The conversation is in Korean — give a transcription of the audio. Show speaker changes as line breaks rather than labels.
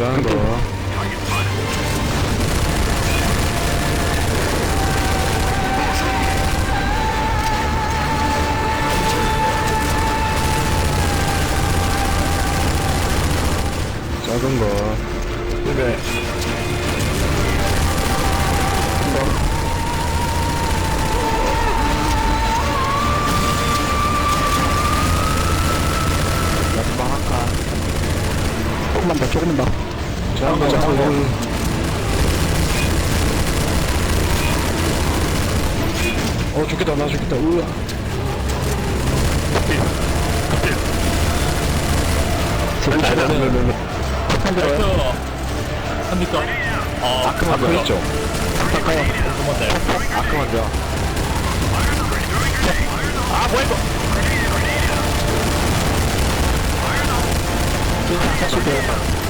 작은 거. 작은 거.
칸. 조금만 더, 조금만 더.
어, 죽겠다, 나 죽겠다.
지금
네, 네, 네, 네, 네.
흔들어요.
합니까? 아,
아크 먼저.
잠깐요.
그만데.
아크 먼저. 아, 뭐야, 이거! 사실 그,